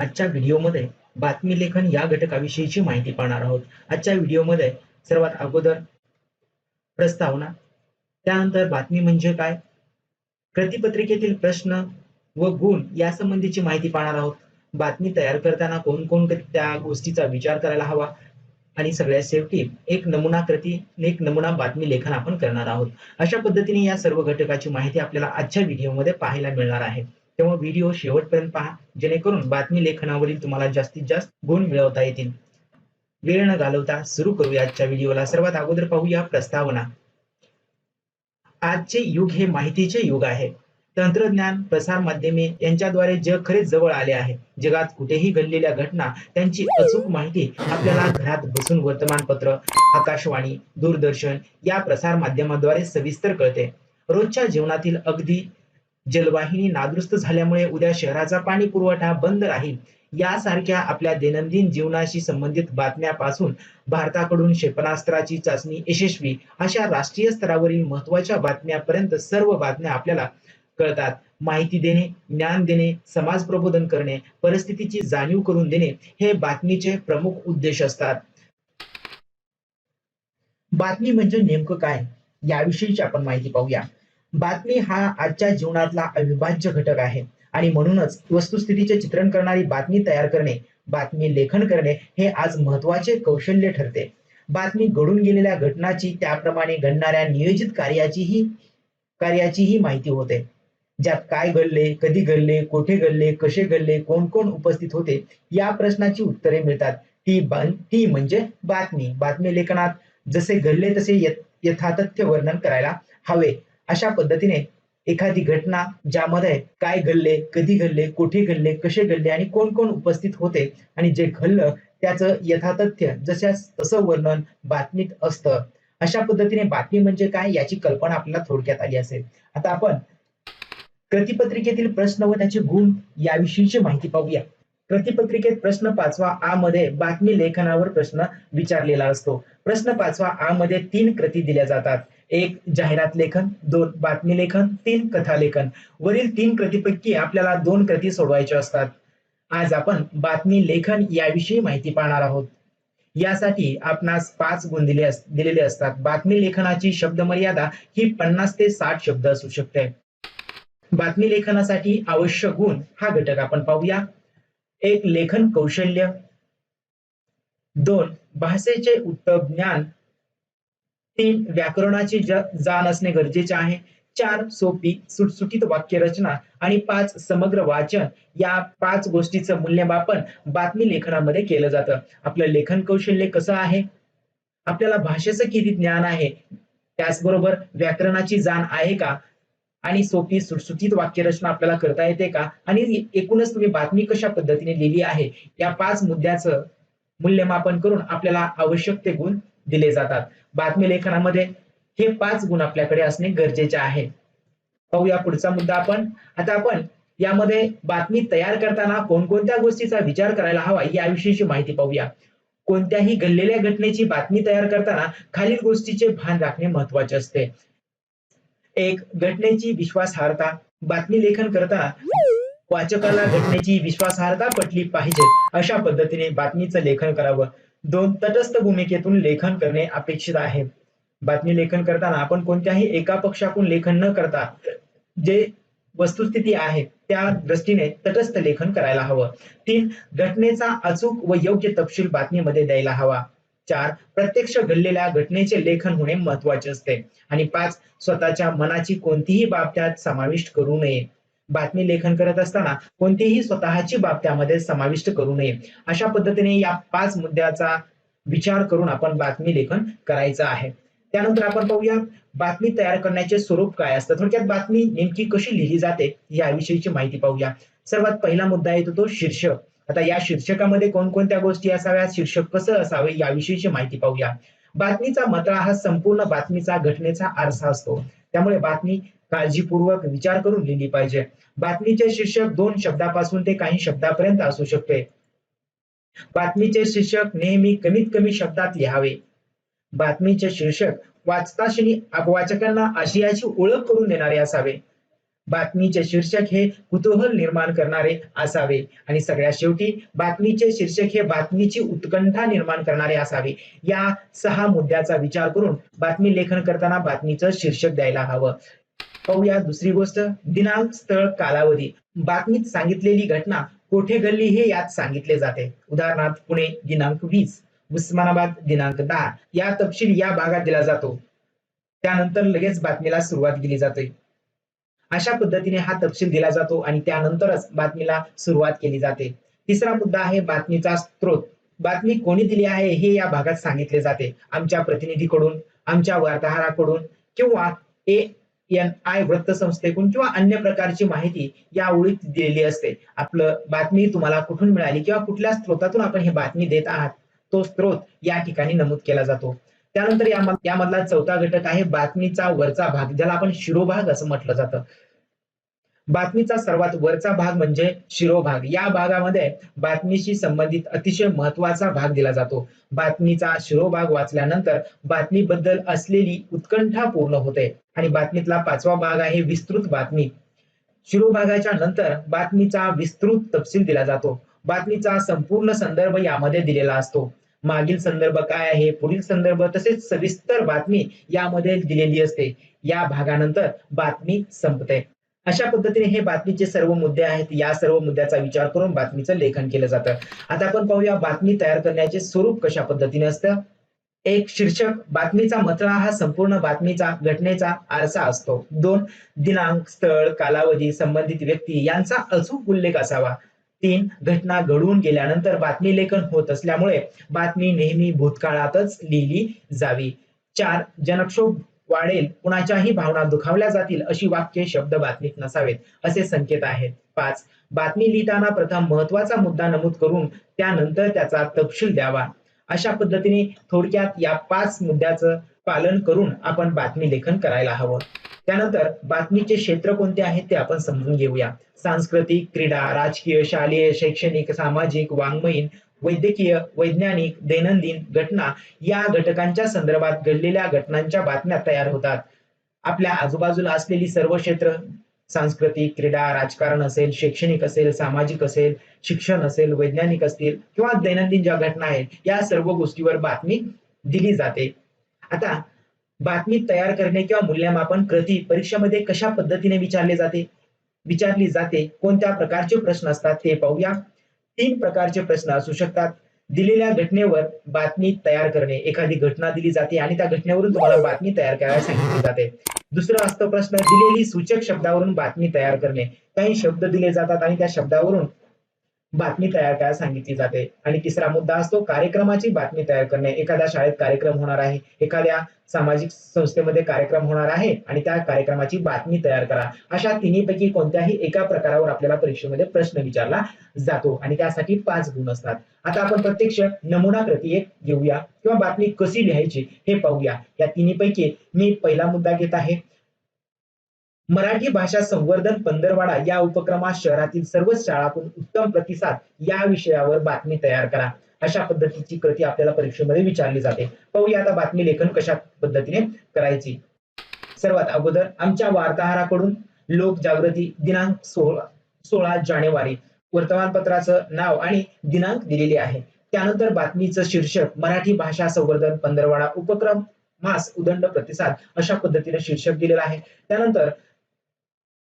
आजच्या व्हिडिओमध्ये बातमी लेखन या घटकाविषयीची माहिती पाहणार आहोत. आजच्या व्हिडिओमध्ये सर्वात अगोदर प्रस्तावना. त्यानंतर बातमी म्हणजे काय? प्रतिपत्रिकेतील प्रश्न व गुण यासंबंधीची माहिती पाहणार आहोत. बातमी तयार करताना कोण त्या गोष्टीचा विचार करायला हवा? आणि सगळ्यात शेवटी एक नमुना कृती एक नमुना बातमी लेखन आपण करणार आहोत. अशा पद्धतीने या सर्व घटकाची माहिती आपल्याला आजच्या व्हिडिओमध्ये पाहायला मिळणार आहे. तेव्हा व्हिडिओ शेवटपर्यंत पहा. जेणेकरून बातमी लेखनावरील तुम्हाला जास्तीत जास्त गुण मिळवता येतील. वेळ न घालवता सुरू करूया आजच्या व्हिडिओला सर्वात अगोदर पाहूया प्रस्तावना. आजचे युग हे माहितीचे युग आहे. तंत्रज्ञान प्रसार माध्यमे यांच्याद्वारे जग खरेच जवळ आले आहे. जगात कुठेही घडलेल्या घटना त्यांची अचूक माहिती आपल्याला घरात बसून वर्तमानपत्र आकाशवाणी दूरदर्शन या प्रसार माध्यमाद्वारे सविस्तर कळते. रोजच्या जीवनातील अगदी जलवाहिनी नादुरुस्त झाल्यामुळे उद्या शहराचा पाणी पुरवठा बंद राहील. यासारख्या आपल्या दैनंदिन जीवनाशी संबंधित बातम्यापासून भारताकडून क्षेपणास्त्राची चाचणी यशस्वी अशा राष्ट्रीय स्तरावरील महत्त्वाच्या बातम्यापर्यंत सर्व बातम्या आपल्याला कळतात. माहिती देणे ज्ञान देणे समाज प्रबोधन करणे परिस्थितीची जाणीव करून देणे हे बातमीचे प्रमुख उद्देश असतात. बातमी म्हणजे नेमकं काय? याविषयीची आपण माहिती पाहूया. बातमी हा आजच्या जीवनातला अविभाज्य घटक आहे. आणि म्हणूनच वस्तुस्थितीचे चित्रण करणारी बातमी तयार करणे बातमी लेखन करणे हे आज महत्त्वाचे कौशल्य ठरते. बातमी घडून गेलेल्या घटनाची त्याप्रमाणे घडणाऱ्या नियोजित कार्याचीही कार्याचीही माहिती होते. ज्यात काय घडले कधी घडले कोठे घडले कसे घडले कोण कोण उपस्थित होते या प्रश्नाची उत्तरे मिळतात. ती ती म्हणजे बातमी. बातमी लेखनात जसे घडले तसे यथातथ्य वर्णन करायला हवे. अशा पद्धतीने एखादी घटना ज्यामध्ये काय घडले कधी घडले कुठे घडले कसे घडले आणि कोण कोण उपस्थित होते आणि जे घडलं त्याचं यथातथ्य जशा तसं वर्णन बातमीत असतं. अशा पद्धतीने बातमी म्हणजे काय याची कल्पना आपल्याला थोडक्यात आली असेल. आता आपण प्रतिपत्रिकेतील प्रश्न व त्याचे गुण याविषयीची माहिती पाहूया. प्रतिपत्रिकेत प्रश्न पाचवा आ मध्ये बातमी लेखनावर प्रश्न विचारलेला असतो. प्रश्न पाचवा आ मध्ये तीन कृती दिल्या जातात. एक जाहिरात लेखन दोन बातमी लेखन तीन कथा लेखन. वरील तीन कृतीपैकी आपल्याला दोन कृती सोडवायच्या असतात. आज आपण बातमी लेखन याविषयी माहिती पाहणार आहोत. यासाठी आपणास पाच गुण दिले दिलेले असतात. बातमी लेखनाची शब्द मर्यादा ही पन्नास ते साठ शब्द असू शकते. बातमी लेखनासाठी आवश्यक गुण हा घटक आपण पाहूया. एक लेखन कौशल्य. दोन भाषेचे उत्तम ज्ञान. तीन व्याकरणाची जाण असणे गरजेचे आहे. चार सोपी सुटसुटीत वाक्य रचना आणि पाच समग्र वाचन. या पाच गोष्टीचं मूल्यमापन बातमी लेखनामध्ये केलं जातं. आपलं लेखन कौशल्य कसं आहे? आपल्याला भाषेचं किती ज्ञान आहे? त्याचबरोबर व्याकरणाची जाण आहे का? आणि सोपी सुटसुटीत वाक्यरचना आपल्याला करता येते का? आणि एकूणच तुम्ही बातमी कशा पद्धतीने लिहिली आहे? या पाच मुद्द्याचं मूल्यमापन करून आपल्याला आवश्यक ते गुण दिले जातात. बातमी लेखनामध्ये हे पाच गुण आपल्याकडे असणे गरजेचे आहे. पाहूया पुढचा मुद्दा आपण. आता आपण यामध्ये बातमी तयार करताना कोणकोणत्या गोष्टीचा विचार करायला हवा याविषयीची माहिती पाहूया. कोणत्याही घडलेल्या घटनेची बातमी तयार करताना खालील गोष्टीचे भान राखणे महत्त्वाचे असते. एक घटनेची विश्वासार्हता. बातमी लेखन करताना वाचकाला घटनेची विश्वासार्हता पटली पाहिजे अशा पद्धतीने बातमीचं लेखन करावं. दोन तटस्थ भूमिकेतून लेखन करणे अपेक्षित आहे. बातमी लेखन करताना आपण कोणत्याही एका पक्षाकडून लेखन न करता जे वस्तुस्थिती आहे त्या दृष्टीने तटस्थ लेखन करायला हवं. तीन घटनेचा अचूक व योग्य तपशील बातमीमध्ये द्यायला हवा. चार प्रत्यक्ष घडलेल्या घटनेचे लेखन होणे महत्त्वाचे असते. आणि पाच स्वतःच्या मनाची कोणतीही बाब त्यात समाविष्ट करू नये. बातमी लेखन करत असताना कोणतीही स्वतःची बाब त्यामध्ये समाविष्ट करू नये. अशा पद्धतीने या पाच मुद्द्याचा विचार करून आपण बातमी लेखन करायचं आहे. त्यानंतर आपण पाहूया बातमी तयार करण्याचे स्वरूप काय असतं? थोडक्यात बातमी नेमकी कशी लिहिली जाते याविषयीची माहिती पाहूया. सर्वात पहिला मुद्दा येतो तो शीर्षक. आता या शीर्षकामध्ये कोणकोणत्या गोष्टी असाव्यात? शीर्षक कसं असावे याविषयीची माहिती पाहूया. बातमीचा मतळा हा संपूर्ण बातमीचा घटनेचा आरसा असतो. त्यामुळे बातमी काळजीपूर्वक विचार करून लिहिली पाहिजे. बातमीचे शीर्षक दोन शब्दापासून ते काही शब्दापर्यंत असू शकते. बातमीचे शीर्षक नेहमी कमीत कमी शब्दात लिहावे. बातमीचे शीर्षक वाचताक्षणी वाचकांना आशयाची ओळख करून देणारे असावे. बातमीचे शीर्षक हे कुतूहल निर्माण करणारे असावे. आणि सगळ्या शेवटी बातमीचे शीर्षक हे बातमीची उत्कंठा निर्माण करणारे असावे. या सहा मुद्द्याचा विचार करून बातमी लेखन करताना बातमीचं शीर्षक द्यायला हवं. पाहूया दुसरी गोष्ट दिनांक स्थळ कालावधी. बातमीत सांगितलेली घटना कोठे घडली हे यात सांगितले जाते. उदाहरणार्थ पुणे दिनांक वीस. उस्मानाबाद दिनांक दहा. या तपशील या भागात दिला जातो. त्यानंतर लगेच बातमीला सुरुवात केली जाते. अशा पद्धतीने हा तपशील दिला जातो आणि त्यानंतरच बातमीला सुरुवात केली जाते. तिसरा मुद्दा आहे बातमीचा स्त्रोत बातमी कोणी दिली आहे हे या भागात सांगितले जाते. आमच्या प्रतिनिधीकडून आमच्या वार्ताहराकडून किंवा ए एन आय वृत्तसंस्थेकडून किंवा अन्य प्रकारची माहिती या ओळीत दिलेली असते. आपलं बातमी तुम्हाला कुठून मिळाली किंवा कुठल्या स्त्रोतातून आपण ही बातमी देत आहात तो स्त्रोत या ठिकाणी नमूद केला जातो. त्यानंतर यामधला चौथा घटक आहे बातमीचा वरचा भाग ज्याला आपण शिरोभाग असं म्हटलं जातं. बातमीचा सर्वात वरचा भाग म्हणजे शिरोभाग. या भागामध्ये बातमीशी संबंधित अतिशय महत्त्वाचा भाग दिला जातो. बातमीचा शिरोभाग वाचल्यानंतर बातमीबद्दल असलेली उत्कंठा पूर्ण होते आणि बातमीतला पाचवा भाग आहे विस्तृत बातमी. शिरोभागाच्या नंतर बातमीचा विस्तृत तपशील दिला जातो. बातमीचा संपूर्ण संदर्भ यामध्ये दिलेला असतो. मागील संदर्भ काय आहे? पुढील संदर्भ तसेच सविस्तर बातमी यामध्ये दिलेली असते. या भागानंतर बातमी संपते. अशा पद्धतीने हे बातमीचे सर्व मुद्दे आहेत. या सर्व मुद्द्याचा विचार करून बातमीचं लेखन केलं जातं. आता आपण पाहूया बातमी तयार करण्याचे स्वरूप कशा पद्धतीने असतं. एक शीर्षक बातमीचा मथळा हा संपूर्ण बातमीचा घटनेचा आरसा असतो. दोन दिनांक स्थळ कालावधी संबंधित व्यक्ती यांचा अचूक उल्लेख असावा. तीन घटना घडवून गेल्यानंतर बातमी लेखन होत असल्यामुळे बातमी नेहमी भूतकाळातच लिहिली जावी. चार जनक्षोभ वाढेल कुणाच्याही भावना दुखावल्या जातील अशी वाक्य शब्द बातमीत नसावेत असे संकेत आहेत. पाच बातमी लिहिताना प्रथम महत्त्वाचा मुद्दा नमूद करून त्यानंतर त्याचा तपशील द्यावा. अशा पद्धतीने थोडक्यात या पाच मुद्द्याचं पालन करून आपण बातमी लेखन करायला हवं. त्यानंतर बातमीचे क्षेत्र कोणते आहेत ते आपण समजून घेऊया. सांस्कृतिक क्रीडा राजकीय शालेय शैक्षणिक सामाजिक वाङ्मयीन वैद्यकीय वैज्ञानिक दैनंदिन घटना या घटकांच्या संदर्भात घडलेल्या घटनांच्या बातम्या तयार होतात. आपल्या आजूबाजूला असलेली सर्व क्षेत्र सांस्कृतिक क्रीडा राजकारण असेल शैक्षणिक असेल सामाजिक असेल शिक्षण असेल वैज्ञानिक असतील किंवा दैनंदिन ज्या घटना आहेत या सर्व गोष्टीवर बातमी दिली जाते. आता बातमी तयार करणे किंवा मूल्यमापन कृती परीक्षेमध्ये कशा पद्धतीने विचारले जाते? विचारली जाते कोणत्या प्रकारचे प्रश्न असतात ते पाहूया. तीन प्रकारचे प्रश्न असू शकतात. दिलेल्या घटनेवर बातमी तयार करणे. एखादी घटना दिली जाते आणि त्या घटनेवरून तुम्हाला बातमी तयार करायला सांगितली जाते. दुसरं असतं प्रश्न दिलेली सूचक शब्दावरून बातमी तयार करणे. काही शब्द दिले जातात आणि त्या शब्दावरून बातमी तयार करायला सांगितली जाते. आणि तिसरा मुद्दा असतो कार्यक्रमाची बातमी तयार करणे. एखाद्या शाळेत कार्यक्रम होणार आहे. एखाद्या सामाजिक संस्थेमध्ये कार्यक्रम होणार आहे आणि त्या कार्यक्रमाची बातमी तयार करा. अशा तिन्हीपैकी कोणत्याही एका प्रकारावर आपल्याला परीक्षेमध्ये प्रश्न विचारला जातो आणि त्यासाठी पाच गुण असतात. आता आपण प्रत्यक्ष नमुना कृती एक घेऊया किंवा बातमी कशी लिहायची हे पाहूया. या तिन्हीपैकी मी पहिला मुद्दा घेत आहे. मराठी भाषा संवर्धन पंधरवाडा या उपक्रमात शहरातील सर्वच शाळातून उत्तम प्रतिसाद या विषयावर बातमी तयार करा. अशा पद्धतीची कृती आपल्याला परीक्षेमध्ये विचारली जाते. पाहूया आता बातमी लेखन कशा पद्धतीने करायची. सर्वात अगोदर आमच्या वार्ताहराकडून लोक जागृती दिनांक सोळा सोळा जानेवारी वर्तमानपत्राचं नाव आणि दिनांक दिलेले आहे. त्यानंतर बातमीचं शीर्षक मराठी भाषा संवर्धन पंधरवाडा उपक्रम मास उदंड प्रतिसाद अशा पद्धतीने शीर्षक दिलेलं आहे. त्यानंतर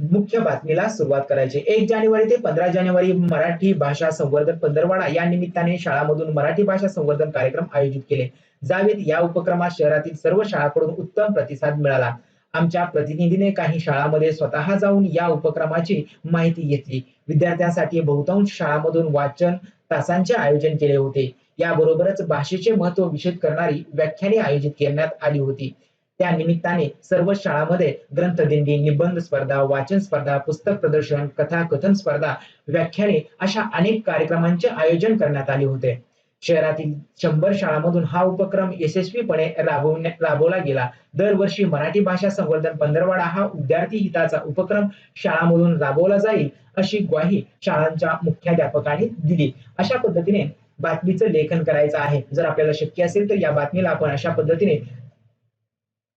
मुख्य बातमीला सुरुवात करायची. एक जानेवारी ते पंधरा जानेवारी मराठी भाषा संवर्धन पंधरवाडा या निमित्ताने शाळामधून मराठी भाषा संवर्धन कार्यक्रम आयोजित केले. जावेद या उपक्रमात शहरातील सर्व शाळांकडून उत्तम प्रतिसाद मिळाला. आमच्या प्रतिनिधीने काही शाळांमध्ये स्वतः जाऊन या उपक्रमाची माहिती घेतली. विद्यार्थ्यांसाठी बहुतांश शाळांमधून वाचन तासांचे आयोजन केले होते. याबरोबरच भाषेचे महत्त्व विशेष करणारी व्याख्याने आयोजित करण्यात आली होती. त्या निमित्ताने सर्व शाळांमध्ये ग्रंथदिंडी निबंध स्पर्धा वाचन स्पर्धा पुस्तक प्रदर्शन कथा कथन स्पर्धा व्याख्याने अशा अनेक कार्यक्रमांचे आयोजन करण्यात आले होते. शहरातील शंभर शाळांमधून हा उपक्रम यशस्वीपणे राबवला गेला. दरवर्षी मराठी भाषा संवर्धन पंधरवाडा हा विद्यार्थी हिताचा उपक्रम शाळांमधून राबवला जाईल अशी ग्वाही शाळांच्या मुख्याध्यापकांनी दिली. अशा पद्धतीने बातमीचं लेखन करायचं आहे. जर आपल्याला शक्य असेल तर या बातमीला आपण अशा पद्धतीने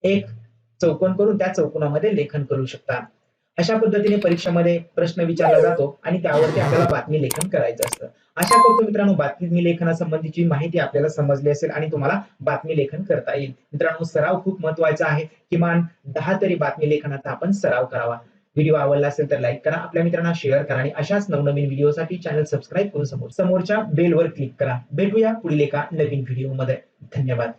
एक चौकोन करून त्या चौकोनामध्ये लेखन करू शकता. अशा पद्धतीने परीक्षेमध्ये प्रश्न विचारला जातो आणि त्यावरती आपल्याला बातमी लेखन करायचं असतं. आशा करतो मित्रांनो बातमी लेखनासंबंधीची माहिती आपल्याला समजली असेल आणि तुम्हाला बातमी लेखन करता येईल. मित्रांनो सराव खूप महत्त्वाचा आहे. किमान दहा तरी बातमी लेखनाचा आपण सराव करावा. व्हिडिओ आवडला असेल तर लाईक करा आपल्या मित्रांना शेअर करा आणि अशाच नवनवीन व्हिडिओसाठी चॅनल सबस्क्राईब करून समोर समोरच्या बेलवर क्लिक करा. भेटूया पुढील एका नवीन व्हिडिओमध्ये. धन्यवाद.